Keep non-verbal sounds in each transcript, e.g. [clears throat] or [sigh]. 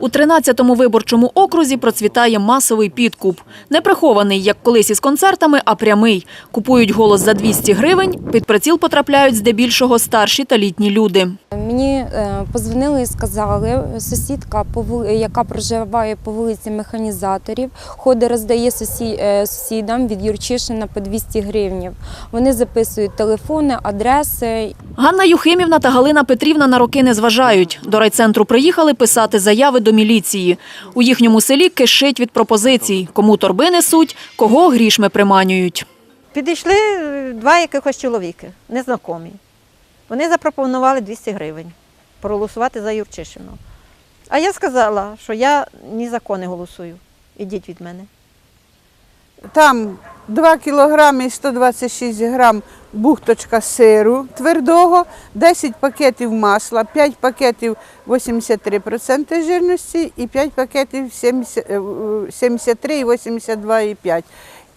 У 13-му виборчому окрузі процвітає масовий підкуп. Не прихований, як колись із концертами, а прямий. Купують голос за 200 гривень, під приціл потрапляють здебільшого старші та літні люди. Мені е, позвонили і сказали, сусідка, яка проживає по вулиці механізаторів, ходить, роздає е, сусідам від Юрчишина по 200 гривнів. Вони записують телефони, адреси. Ганна Юхимівна та Галина Петрівна на роки не зважають. До райцентру приїхали писати заяви до міліції. У їхньому селі кишить від пропозицій. Кому торби несуть, кого грішми приманюють. Підійшли е, два якихось чоловіки, незнайомі. Вони запропонували 200 гривень проголосувати за Юрчишину. А я сказала, що я ні за кого не голосую. Ідіть від мене. Там 2 кілограми і 126 грам бухточка сиру твердого, 10 пакетів масла, 5 пакетів 83% жирності і 5 пакетів 70, е, 73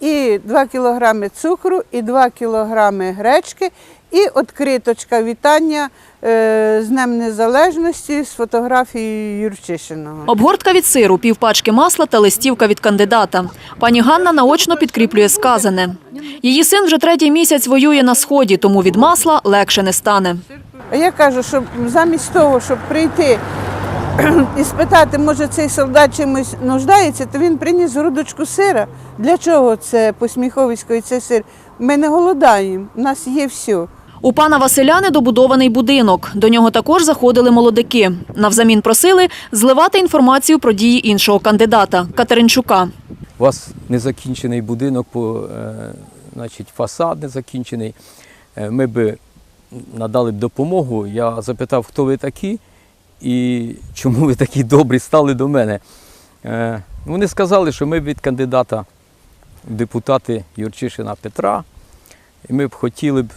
і 82,5. 2 кілограми цукру, і 2 кілограми гречки, і відкриточка вітання е, з Днем Незалежності з фотографією Юрчишиного. Обгортка від сиру, півпачки масла та листівка від кандидата. Пані Ганна наочно підкріплює сказане. Її син вже третій місяць воює на сході, тому від масла легше не стане. Я кажу, що замість того, щоб прийти [clears throat] і спитати, може цей солдат чимось нуждається, то він приніс грудочку сира. Для чого це посміховисько і цей сир? Ми не голодаємо, у нас є все. У пана Василя недобудований будинок. До нього також заходили молодики. Навзамін просили зливати інформацію про дії іншого кандидата Катеринчука. У вас незакінчений будинок, по, е, значить, фасад незакінчений. Е, Ми б надали б допомогу. Я запитав, хто ви такі і чому ви такі добрі стали до мене. Е, Вони сказали, що ми від кандидата в депутати Юрчишина Петра, і ми б хотіли б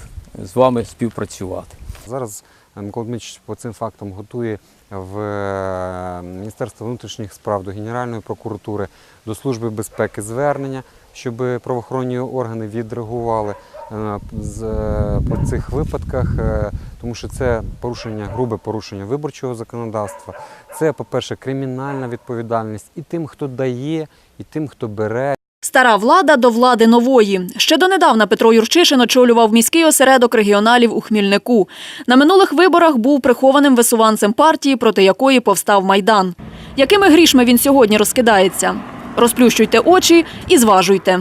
з вами співпрацювати. Зараз Микола Дмитрович по цим фактам готує в е, Міністерство внутрішніх справ до Генеральної прокуратури, до Служби безпеки звернення, щоб правоохоронні органи відреагували е, по цих випадках, тому що це порушення, грубе порушення виборчого законодавства. Це, по-перше, кримінальна відповідальність і тим, хто дає, і тим, хто бере. Стара влада до влади нової. Ще донедавна Петро Юрчишин очолював міський осередок регіоналів у Хмільнику. На минулих виборах був прихованим висуванцем партії, проти якої повстав Майдан. Якими грішми він сьогодні розкидається? Розплющуйте очі і зважуйте.